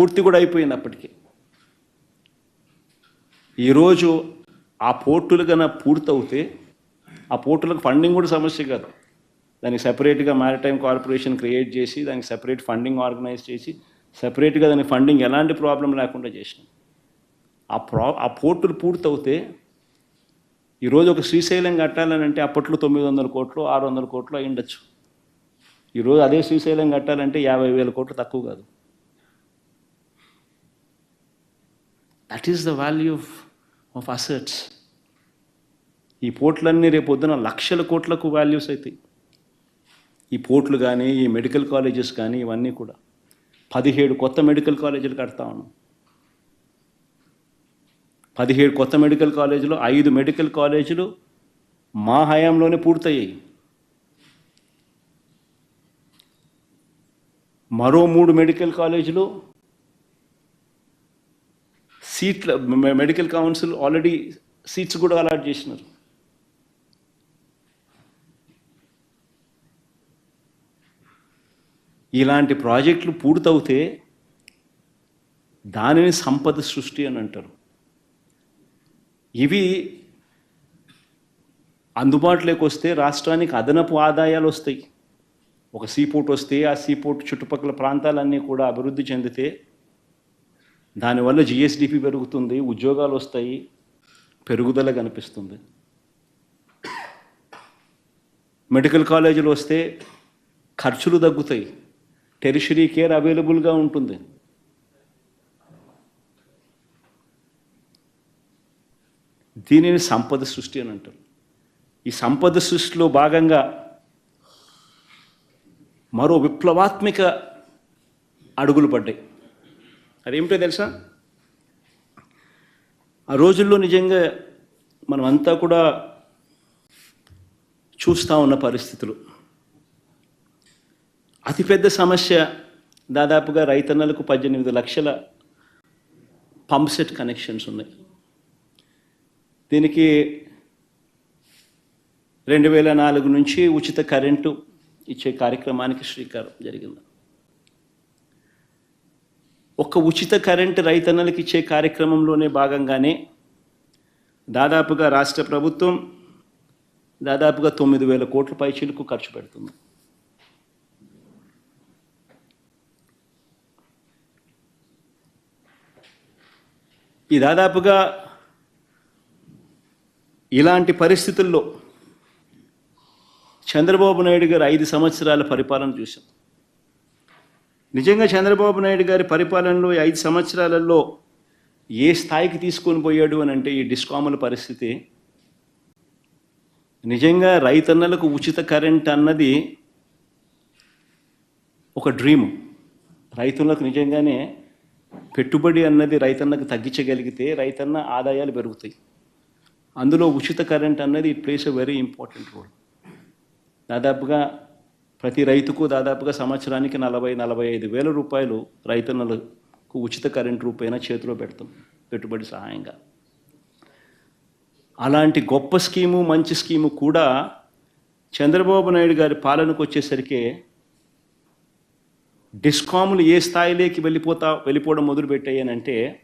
పూర్తి కూడా అయిపోయింది అప్పటికి ఈరోజు ఆ పోర్టులు కన్నా పూర్తవుతే ఆ పోర్టులకు ఫండింగ్ కూడా సమస్య కాదు. దానికి సెపరేట్గా మ్యారిటైమ్ కార్పొరేషన్ క్రియేట్ చేసి దానికి సెపరేట్ ఫండింగ్ ఆర్గనైజ్ చేసి సెపరేట్గా దాని ఫండింగ్ ఎలాంటి ప్రాబ్లం లేకుండా చేసినాం. ఆ ప్రా ఆ పోర్టులు పూర్తవుతే ఈరోజు ఒక శ్రీశైలం కట్టాలని అంటే అప్పట్లో తొమ్మిది వందల కోట్లు ఆరు వందల కోట్లు అయి ఉండొచ్చు ఈరోజు అదే శ్రీశైలం కట్టాలంటే యాభై వేల కోట్లు తక్కువ కాదు. That is the value of of assets ఈ పోర్ట్లన్నీ రేపు పొద్దున లక్షల కోట్లకు వాల్యూస్ అవుతాయి ఈ పోర్ట్లు కానీ ఈ మెడికల్ కాలేజెస్ కానీ ఇవన్నీ కూడా పదిహేడు కొత్త మెడికల్ కాలేజీలు కడతా ఉన్నాం. పదిహేడు కొత్త మెడికల్ కాలేజీలు ఐదు మెడికల్ కాలేజీలు మా హయాంలోనే పూర్తయ్యాయి. మరో మూడు మెడికల్ కాలేజీలు సీట్ల మెడికల్ కౌన్సిల్ ఆల్రెడీ సీట్స్ కూడా అలాట్ చేసినారు. ఇలాంటి ప్రాజెక్టులు పూర్తవుతే దానిని సంపద సృష్టి అని అంటారు. ఇవి అందుబాటులోకి వస్తే రాష్ట్రానికి అదనపు ఆదాయాలు వస్తాయి. ఒక సీపోర్ట్ వస్తే ఆ సీపోర్ట్ చుట్టుపక్కల ప్రాంతాలన్నీ కూడా అభివృద్ధి చెందితే దానివల్ల జిఎస్డిపి పెరుగుతుంది ఉద్యోగాలు వస్తాయి పెరుగుదల కనిపిస్తుంది. మెడికల్ కాలేజీలు వస్తే ఖర్చులు తగ్గుతాయి. టెరిషరీ కేర్ అవైలబుల్గా ఉంటుంది. దీనిని సంపద సృష్టి అని అంటారు. ఈ సంపద సృష్టిలో భాగంగా మరో విప్లవాత్మిక అడుగులు పడ్డాయి. అదేమిటో తెలుసా? ఆ రోజుల్లో నిజంగా మనం అంతా కూడా చూస్తూ ఉన్న పరిస్థితులు. అతిపెద్ద సమస్య దాదాపుగా రైతన్నలకు పద్దెనిమిది లక్షల పంప్ సెట్ కనెక్షన్స్ ఉన్నాయి. దీనికి రెండు వేల నాలుగు నుంచి ఉచిత కరెంటు ఇచ్చే కార్యక్రమానికి శ్రీకారం జరిగింది. ఒక ఉచిత కరెంటు రైతన్నలకు ఇచ్చే కార్యక్రమంలోనే భాగంగానే దాదాపుగా రాష్ట్ర ప్రభుత్వం దాదాపుగా తొమ్మిది వేల కోట్ల పైచీలకు ఖర్చు పెడుతుంది. ఈ దాదాపుగా ఇలాంటి పరిస్థితుల్లో చంద్రబాబు నాయుడు గారు ఐదు సంవత్సరాల పరిపాలన చూశాం. నిజంగా చంద్రబాబు నాయుడు గారి పరిపాలనలో ఐదు సంవత్సరాలలో ఏ స్థాయికి తీసుకొని పోయాడు అని అంటే ఈ డిస్కాముల పరిస్థితి. నిజంగా రైతన్నలకు ఉచిత కరెంట్ అన్నది ఒక డ్రీమ్. రైతులకు నిజంగానే పెట్టుబడి అన్నది రైతన్నకు తగ్గించగలిగితే రైతన్న ఆదాయాలు పెరుగుతాయి. అందులో ఉచిత కరెంట్ అన్నది it plays a very important role. దాదాపుగా ప్రతి రైతుకు దాదాపుగా సంవత్సరానికి నలభై నలభై ఐదు వేల రూపాయలు రైతన్నలకు ఉచిత కరెంట్ రూపైన చేతిలో పెడతాం పెట్టుబడి సహాయంగా. అలాంటి గొప్ప స్కీము మంచి స్కీము కూడా చంద్రబాబు నాయుడు గారి పాలనకు వచ్చేసరికి డిస్కాములు ఏ స్థాయిలోకి వెళ్ళిపోతా వెళ్ళిపోవడం మొదలుపెట్టాయనంటే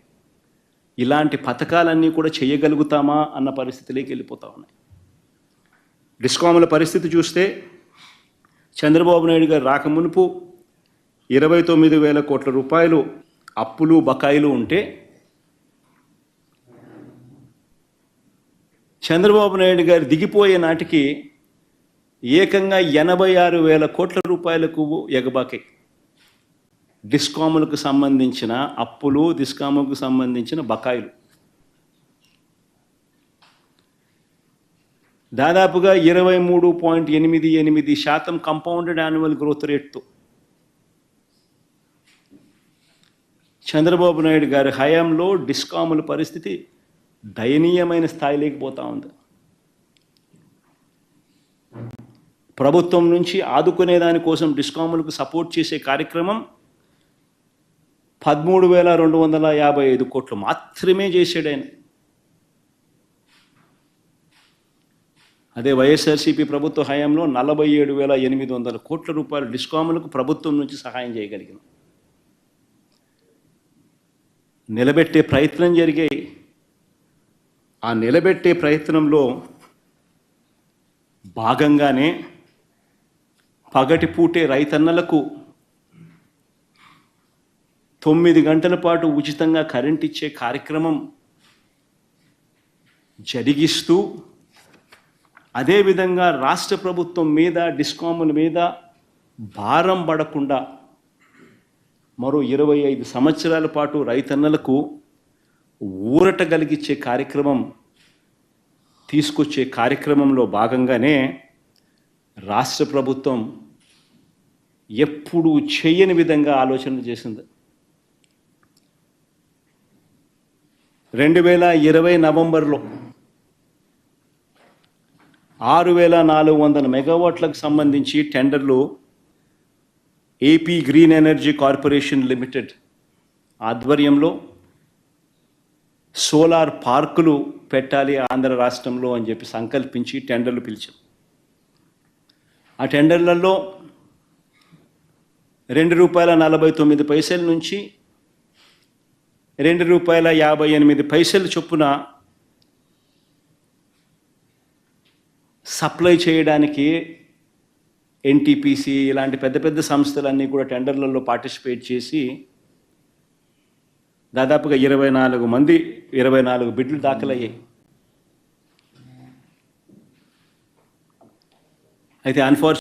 ఇలాంటి పథకాలన్నీ కూడా చేయగలుగుతామా అన్న పరిస్థితిలోకి వెళ్ళిపోతా ఉన్నాయి. డిస్కాముల పరిస్థితి చూస్తే చంద్రబాబు నాయుడు గారు రాకమునుపు ఇరవై తొమ్మిది వేల కోట్ల రూపాయలు అప్పులు బకాయిలు ఉంటే చంద్రబాబు నాయుడు గారు దిగిపోయే నాటికి ఏకంగా ఎనభై ఆరు వేల కోట్ల రూపాయలకు ఎగబాకాయి డిస్కాములకు సంబంధించిన అప్పులు డిస్కాములకు సంబంధించిన బకాయిలు. దాదాపుగా ఇరవై మూడు పాయింట్ ఎనిమిది ఎనిమిది శాతం కంపౌండెడ్ యాన్యువల్ గ్రోత్ రేట్తో చంద్రబాబు నాయుడు గారి హయాంలో డిస్కాముల పరిస్థితి దయనీయమైన స్థాయిలోకి పోతూ ఉంది. ప్రభుత్వం నుంచి ఆదుకునే దానికోసం డిస్కాములకు సపోర్ట్ చేసే కార్యక్రమం పదమూడు వేల రెండు వందల యాభై ఐదు కోట్లు మాత్రమే చేసాడు ఆయన. అదే వైఎస్ఆర్సీపీ ప్రభుత్వ హయాంలో నలభై ఏడు వేల ఎనిమిది వందల కోట్ల రూపాయలు డిస్కాములకు ప్రభుత్వం నుంచి సహాయం చేయగలిగింది నిలబెట్టే ప్రయత్నం జరిగాయి. ఆ నిలబెట్టే ప్రయత్నంలో భాగంగానే పగటిపూటే రైతన్నలకు తొమ్మిది గంటల పాటు ఉచితంగా కరెంట్ ఇచ్చే కార్యక్రమం జరిగిస్తూ అదేవిధంగా రాష్ట్ర ప్రభుత్వం మీద డిస్కాముల మీద భారం పడకుండా మరో ఇరవై ఐదు సంవత్సరాల పాటు రైతన్నలకు ఊరట కలిగించే కార్యక్రమం తీసుకొచ్చే కార్యక్రమంలో భాగంగానే రాష్ట్ర ప్రభుత్వం ఎప్పుడూ చేయని విధంగా ఆలోచన చేసింది. రెండు వేల ఇరవై నవంబర్లో ఆరు వేల నాలుగు వందల మెగావాట్లకు సంబంధించి టెండర్లు AP green energy corporation limited ఆధ్వర్యంలో సోలార్ పార్కులు పెట్టాలి ఆంధ్ర రాష్ట్రంలో అని చెప్పి సంకల్పించి టెండర్లు పిలిచాం. ఆ టెండర్లలో రెండు రూపాయల నలభై తొమ్మిది పైసల నుంచి రెండు రూపాయల యాభై ఎనిమిది పైసలు చొప్పున సప్లై చేయడానికి ఎన్టీపీసీ ఇలాంటి పెద్ద పెద్ద సంస్థలన్నీ కూడా టెండర్లలో పార్టిసిపేట్ చేసి దాదాపుగా ఇరవై నాలుగు మంది ఇరవై నాలుగు బిడ్లు దాఖలయ్యాయి. అయితే అన్ఫార్చునేట్